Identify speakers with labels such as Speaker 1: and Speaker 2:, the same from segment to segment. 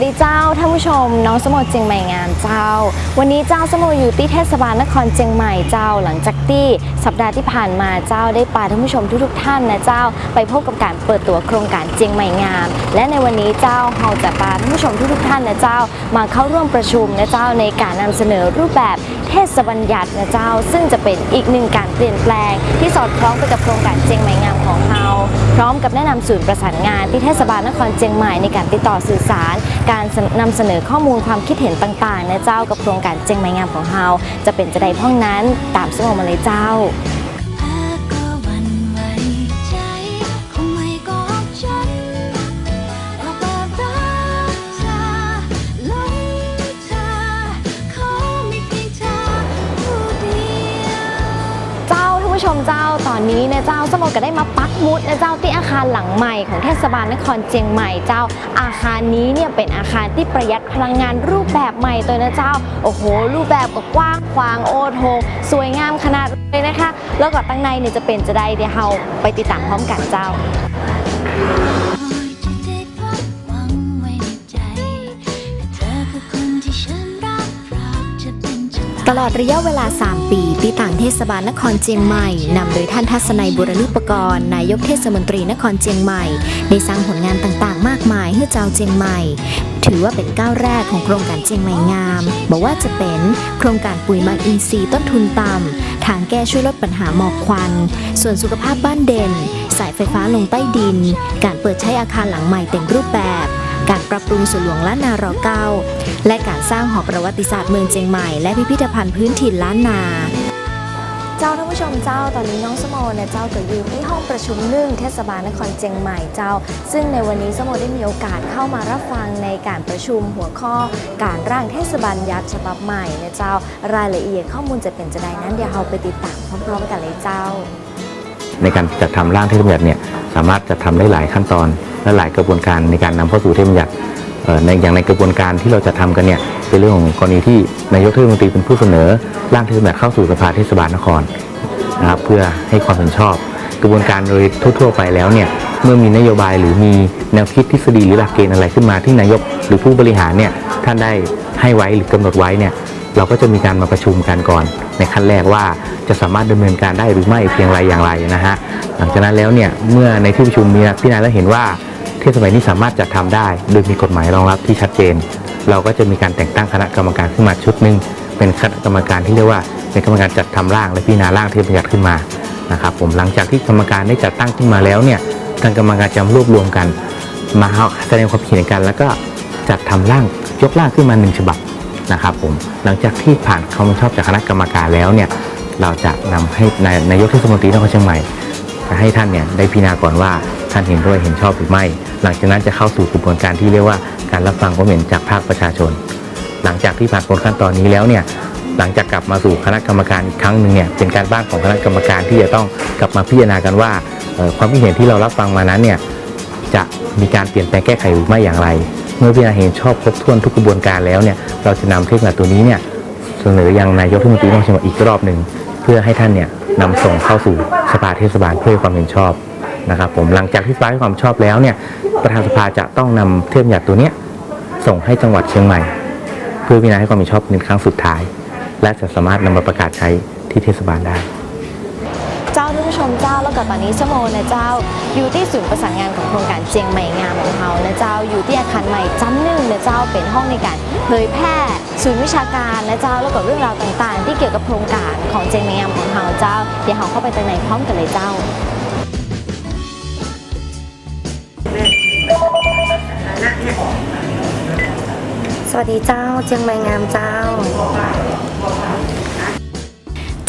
Speaker 1: วัสดีเจ้าท่านผู้ชม น้องสมโอเจียงใหม่งามเจ้า วันนี้เจ้าสมโออยู่ที่เทศบาลนครเจียงใหม่เจ้า หลังจากที่สัปดาห์ที่ผ่านมาเจ้าได้พาท่านผู้ชมทุกๆท่านนะเจ้า ไปพบกับการเปิดตัวโครงการเจียงใหม่งาม และในวันนี้เจ้าเราจะพาท่านผู้ชมทุกๆท่านนะเจ้า มาเข้าร่วมประชุมนะเจ้าในการนำเสนอรูปแบบเทศบัญญัตินะเจ้า ซึ่งจะเป็นอีกหนึ่งการเปลี่ยนแปลงที่สอดคล้องไปกับโครงการเจียงใหม่งาม ราพร้อมกับแนะนำศูนย์ประสานงานที่เทศบาลนครเจียงใหม่ในการติดต่อสื่อสาร การนำเสนอข้อมูลความคิดเห็นต่างๆนะเจ้ากับโครงการเจียงใหม่งามของเราจะเป็นจะใดพ้องนั้นตามสมองมาเลยเจ้า
Speaker 2: อนนี้
Speaker 1: นะเจ้าสมก็ได้มาปักมุดนะเจ้าที่อาคารหลังใหม่ของเทศบาลนครเจียงใหม่เจ้า อาคารนี้เนี่ยเป็นอาคารที่ประหยัดพลังงานรูปแบบใหม่ตัวนะเจ้า โอ้โห รูปแบบก็กว้างขวางโอโถงสวยงามขนาดเลยนะคะ แล้วก็ตั้งในเนี่ยจะเป็นจะได้เดี๋ยวเราไปติดตามพร้อมกันเจ้า
Speaker 3: ตลอดระยะเวลา 3 ปีที่ต่างเทศบาลนครเจียงใหม่นำโดยท่านทัศนัยบุรณุปกรณ์นายกเทศมนตรีนครเจียงใหม่ ได้สร้างผลงานต่างๆ มากมายให้เจ้าเจียงใหม่ ถือว่าเป็นก้าวแรกของโครงการเจียงใหม่งาม บอกว่าจะเป็นโครงการปุ๋ยมักอินทรีย์ต้นทุนต่ำทางแก้ช่วยลดปัญหาหมอกควัน ส่วนสุขภาพบ้านเด่น สายไฟฟ้าลงใต้ดิน การเปิดใช้อาคารหลังใหม่เต็มรูปแบบ การปรับปรุงสวนหลวงล้านนารอเก้าและการสร้างหอประวัติศาสตร์เมืองเจียงใหม่ และพิพิธภัณฑ์พื้นถิ่นล้านนา
Speaker 1: เจ้าท่านผู้ชมเจ้าตอนนี้น้องสโมเนี่ยเจ้าก็อยู่ที่ห้องประชุมหนึ่งเทศบาลนครเจียงใหม่เจ้า ซึ่งในวันนี้สโมได้มีโอกาสเข้ามารับฟังในการประชุมหัวข้อ การร่างเทศบาลยักษ์ฉบับใหม่นะเจ้ารายละเอียดข้อมูลจะเป็นจะใดนั้นเดี๋ยวเราไปติดตามพร้อมๆกันเลยเจ้า
Speaker 4: ในการจัดทำร่างเทพบัญญัติเนี่ยสามารถจัดทำได้หลายขั้นตอนและหลายกระบวนการในการนำเข้าสู่เทพบัญญัติในอย่างในกระบวนการที่เราจะทำกันเนี่ยเป็นเรื่องของกรณีที่นายกเทศมนตรีเป็นผู้เสนอร่างเทพบัญญัติเข้าสู่สภาเทศบาลนครนะครับเพื่อให้ความเห็นชอบ กระบวนการโดยทั่ว ๆ ไปแล้วเนี่ยเมื่อมีนโยบายหรือมีแนวคิดทฤษฎีหรือหลักเกณฑ์อะไรขึ้นมาที่นายกหรือผู้บริหารเนี่ยท่านได้ให้ไว้หรือกำหนดไว้เนี่ย เราก็จะมีการมาประชุมกันก่อน ในขั้นแรกว่าจะสามารถดำเนินการได้หรือไม่เพียงไรอย่างไรนะฮะหลังจากนั้นแล้วเนี่ยเมื่อในที่ประชุมมีพิจารณาแล้วเห็นว่าเทศบาลนี้สามารถจัดทำได้ โดยมีกฎหมายรองรับที่ชัดเจน เราก็จะมีการแต่งตั้งคณะกรรมการขึ้นมาชุดหนึ่งเป็นคณะกรรมการที่เรียกว่าเป็นกรรมการจัดทำร่างและพิจารณาร่างเทศบัญญัติขึ้นมานะครับผมหลังจากที่กรรมการได้จัดตั้งขึ้นมาแล้วเนี่ยทางกรรมการจะรวบรวมกัน มาแสดงความคิดเห็นกัน แล้วก็จัดทำร่างยกร่างขึ้นมาหนึ่งฉบับ นะครับผมหลังจากที่ผ่านความชอบจากคณะกรรมการแล้วเนี่ยเราจะนำให้นายนายกเทศมนตรีนครเชียงใหม่จะให้ท่านเนี่ยได้พิจารณาก่อนว่าท่านเห็นด้วยเห็นชอบหรือไม่ หลังจากนั้นจะเข้าสู่กระบวนการที่เรียกว่าการรับฟังความเห็นจากภาคประชาชน หลังจากที่ผ่านพ้นขั้นตอนนี้แล้วเนี่ยหลังจากกลับมาสู่คณะกรรมการอีกครั้งหนึ่งเนี่ยเป็นการบ้านของคณะกรรมการที่จะต้องกลับมาพิจารณากันว่าความคิดเห็นที่เรารับฟังมานั้นเนี่ยจะมีการเปลี่ยนแปลงแก้ไขหรือไม่อย่างไร เมื่อพิจารณาเห็นชอบครบถ้วนทุกกระบวนการแล้วเนี่ยเราจะนำเทคนิคตัวนี้เนี่ยเสนอยังนายกเทศมนตรีนครเชียงใหม่อีกรอบหนึ่งเพื่อให้ท่านเนี่ยนำส่งเข้าสู่สภาเทศบาลเพื่อความเห็นชอบนะครับผมหลังจากที่สภาให้ความชอบแล้วเนี่ยประธานสภาจะต้องนำเทพบัญญัติตัวเนี้ยส่งให้จังหวัดเชียงใหม่ เพื่อพิจารณาให้ความเห็นชอบในครั้งสุดท้าย และจะสามารถนำมาประกาศใช้ที่เทศบาลได้
Speaker 1: จ้าท่านผู้ชมเจ้าแล้วก็ตอนนี้สโมนะเจ้า อยู่ที่ศูนย์ประสานงานของโครงการเจียงใหม่งามของเรานะเจ้าอยู่ที่อาคารใหม่จันหนึ่งนะเจ้าเป็นห้องในการเผยแพร่ศูนย์วิชาการนะเจ้าแล้วก็เรื่องราวต่างๆ ที่เกี่ยวกับโครงการของเจียงใหม่งามของเราเจ้าเดี๋ยวเราเข้าไปตรงไหนพร้อมกันเลยเจ้า
Speaker 3: สวัสดีเจ้าเจียงใหม่งามเจ้า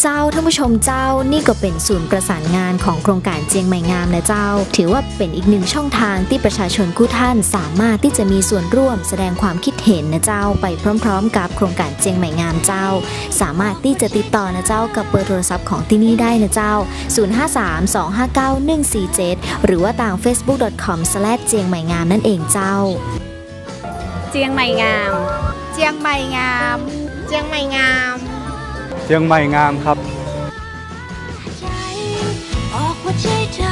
Speaker 3: เจ้าท่านผู้ชมเจ้านี่ก็เป็นศูนย์ประสานงานของโครงการเจียงใหม่งามนะเจ้า ถือว่าเป็นอีกหนึ่งช่องทางที่ประชาชนกู้ท่านสามารถที่จะมีส่วนร่วมแสดงความคิดเห็นนะเจ้า ไปพร้อม ๆ กับโครงการเจียงใหม่งามเจ้า สามารถที่จะติดต่อนะเจ้ากับเบอร์โทรศัพท์ของที่นี่ได้นะเจ้า 053-259-147 หรือว่าทาง facebook.com เจียงใหม่งามนั่นเองเจ้า
Speaker 5: เจียงใหม่งาม
Speaker 6: เจียงใหม่งาม เจียงใหม่งาม
Speaker 7: ชียงใหม่งามครับ
Speaker 2: ใจออกว่าใจเธอ